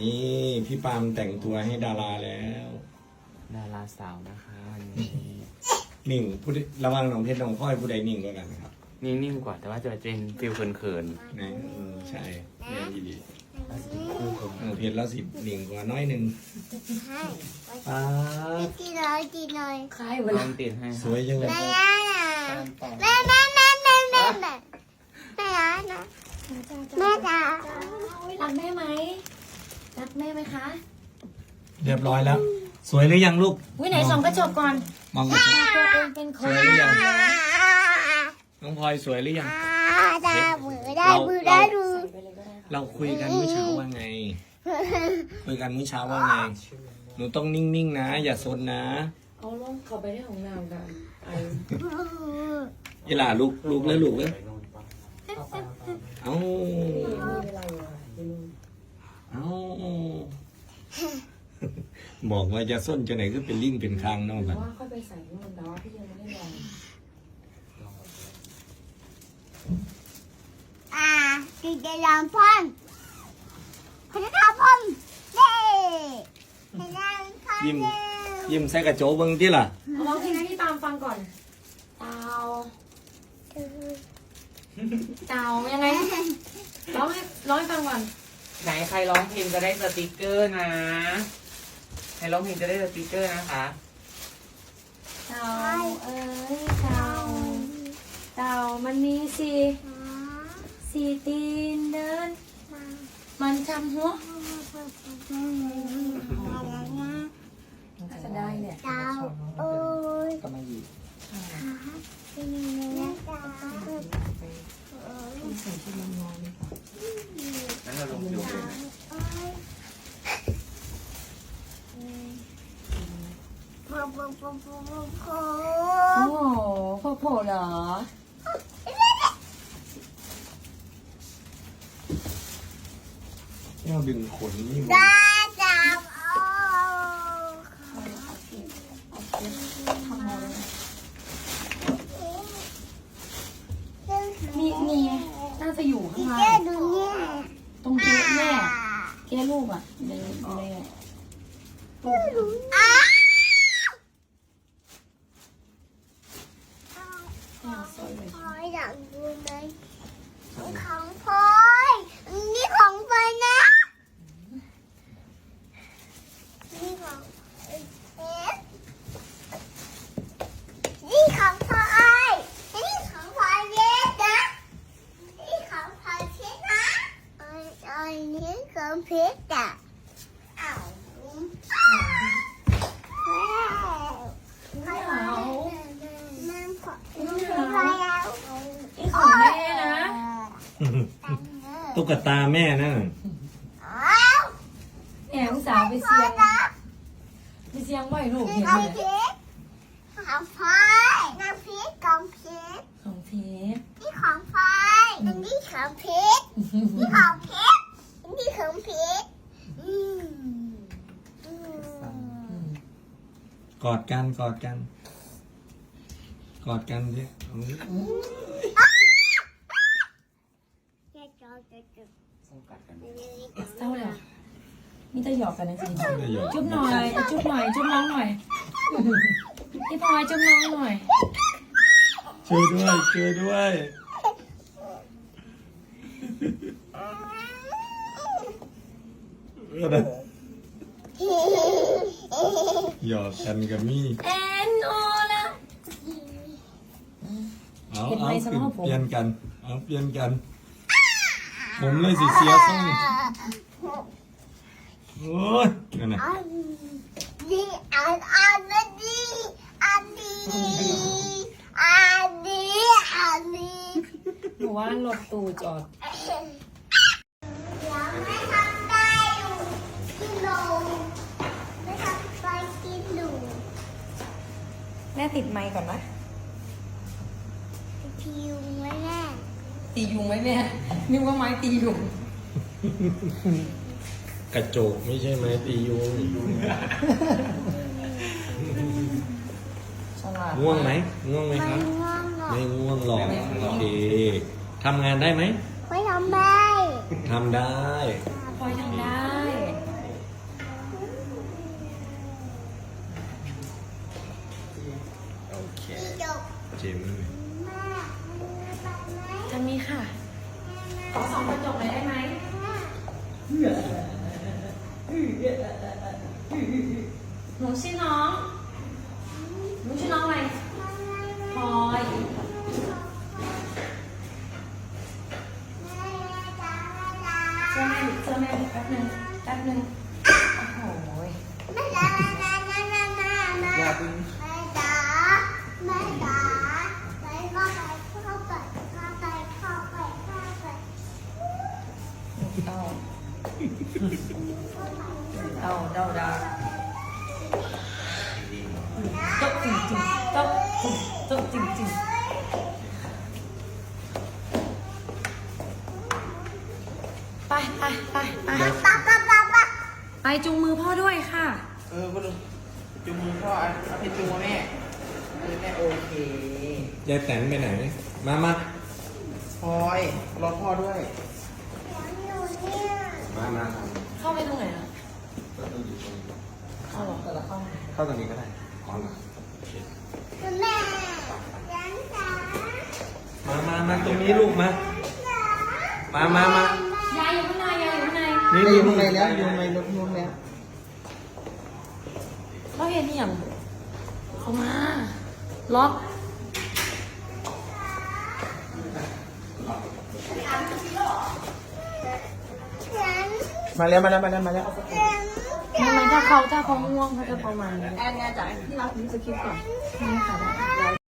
นี่พี่ปาล์มแต่งตัวให้ดาราแล้วดาราสาวนะคะวันนี้นิ่งผู้ใดระวังน้องเพชรน้องพลอยผู้ใดนิ่งกว่ากันนะครับนิ่งๆกว่าแต่ว่าจะเป็นฟิลเขินนะเออใช่เรียนดีๆแล้วจะเป็นคู่ผมๆน้องเพชรแล้วสินิ่งกว่าน้อยหนึ่งให้ป้าดกินเลยกินเลยคล้ายลเวลาองติดให้สวยจังเลยแม่ย่าน่ะแม่แม่แม่แม่แม่แม่แม่ย่าน่ะแม่จ๋ารักแม่ไหม รักแม่ไหมคะ เรียบร้อยแล้ว สวยหรือยังลูกวิไหนส่องกระจกก่อนมองกระจกตัวเองเป็นคสนวยหรือยังน้องพลอยสวยหรือยัง ได้มือได้มือได้ดูใส่ไปเลยก็ได้ค่ะเราคุยกันเมื่อเช้าว่าไง คุยกันเมื่อเช้าว่าไง หนูต้องนิ่งๆนะ อย่าซนนะเอาลงเข้าไปในห้องน้ำกันไอยีหล่าลูกลูกแล้วลูกแล้วเอาไม่เป็นไรอะเดี๋ยว เอาบอกว่าจะส้นจะไหนก็เป็นลิงเป็นคางเนอกหนูกันว่าค่อยไปใส่นู่นแต่ว่าพี่ยังไม่ได้ลองอ่าติดลำพ่อนเขาจะทำพ่อนเด้ให้ลำพ่อนยิ้มเด้ยิ้มใส่กระโจกเบิ้งที่ล่ะเอาร้องเพลงให้พี่ปาล์มฟังก่อนเตาเตายังไงร้องให้ร้องให้ฟังก่อน ไหนใครร้องเพลงจะได้สติกเกอร์นะ ใครร้องเพลงจะได้สติกเกอร์นะคะ เตาเอ้ยเตาเตามันมีสีสีตีนเดิน มันทำหัวน่าจะได้เนี่ยดาวโอ้ยก็มาหยิบเป็นยังไงนะดาวใส่ชุดนอนดีกว่า นั่นเลยนะโอ้ยโอ้โหโอ้โหโอ้โหโอ้โหพ่อโผล่เหรอ แก้วดึงขนนี่มันดาดาวโอ้ทำอะไรมีมีน่าจะอยู่ข้างแก้ล่างดูเนี่ย ตรงเก๊แม่ เก๊ลูกอะในในลูกอ้าว แม่สวยเลย พลอยอยากดูไหมของพลอยนี่ของพลอยนะนี่ของเอ๊ะนี่ของพลอยนี่ของพลอยเล็กนะนี่ของพลอยเพชรนะไอ้ไอ้ นี่ของเพชรอะอ้าวแม่ไม่เอาแม่ขอพลอยแล้วนี่ของแม่นะตุ๊กตาแม่นั่นน่ะอ้าวแหมอุตส่าห์ไปเสียงไปเสียงไหวลูกนี่เห็นของไหมเพชรของพลอยน้ำพริกของเพชรของเพชรนี่ของพลอยนี่ของเพชรนี่ของเพชรนี่ของเพชรอืมอืม กอดกันกอดกัน กอดกันสิเอาจะจอจะจุดต้องกัดกันเศร้าเลยนี่จะหยอกกันนะจริงไม่ยอมจุ๊บหน่อย จุ๊บหน่อย จุ๊บน้องหน่อยพี่พลอยจุ๊บน้องหน่อยช่วยด้วยช่วยด้วยอะไร หยอกกันกับมี่แอนโอละเอาเห็นไหมเอาสขึ้นภาพผมเปลี่ยนกัน เอาเปลี่ยนกัน ผมเลยสิเสียส่งโอ้ยนั่นน่ะอันนี้อันอันนี้อันนี้อันนี้อันนี้หนูว่ารถตู้จอด ยังไม่ทำได้อยู่กิโลไม่ทำไปกินหนู แม่ ติดไมค์ก่อนนะพิวไว้แน่ตียุงไหมแม่นึกว่าไม้ตียุงกระจกไม่ใช่ไหมตียุงฉลาดง่วงไหมง่วงไหมไม่ครับง่วงหรอกไม่ง่วงหรอกโอเคทำงานได้ไหมไม่ทำได้ทำได้ พลอยทำได้ บจิมแม่ไปไหมจะมีค่ะ ขอส่องกระจกหน่อยได้ไหมหนูชื่อน้องหนูชื่อน้องอะไรพลอยเสื้อแม่เสื้อแม่แป๊บหนึงแป๊บหนึงโอ้โหยอย่าเเอาเอาเดาดาโต๊ะจริงจริงโต๊ะจริงโต๊ะจริงจริงไปไปไปไปไปจูงมือพ่อด้วยค่ะ เออก็ดูจุงมือพ่อเอาเอาเพชรจุงมาแม่เออแม่โอเคยายแตนไปไหน มามาพลอยรอพ่อด้วย มามาเข้าไปตรงไหนอะเข้าเหรอเข้าตรงนี้ก็ได้อ๋อเหรอมามามาตรงนี้ลูกมา มามามายายอยู่ข้างในยายอยู่ข้างในนี่อนี่ยู่นี่ข้างในแล้วอยู่ข้างในรถนุ่นแล้วเราเห็นอหย่างเข้ามา ล็อก มาแล้วมาแล้วมาแล้วมาแล้วทำไมถ้าเขาถ้าเขาง่วงเขาจะประมาณนี้แอนเนี่ยจ๋าที่เราพิมพ์สคริปต์ก่อนนี่ค่ะได้